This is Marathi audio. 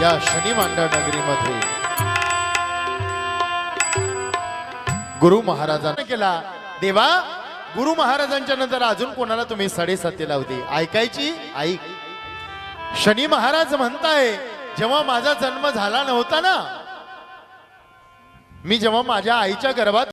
या शनिमांडळ नगरीमध्ये. गुरु महाराजांना केला देवा गुरु महाराजांच्या नंतर अजून कोणाला तुम्ही साडेसाती लावते? ऐकायची? ऐक शनी महाराज म्हणताय जेव्हा माझा जन्म झाला नव्हता ना मी जेव्हा माझ्या आईच्या गर्भात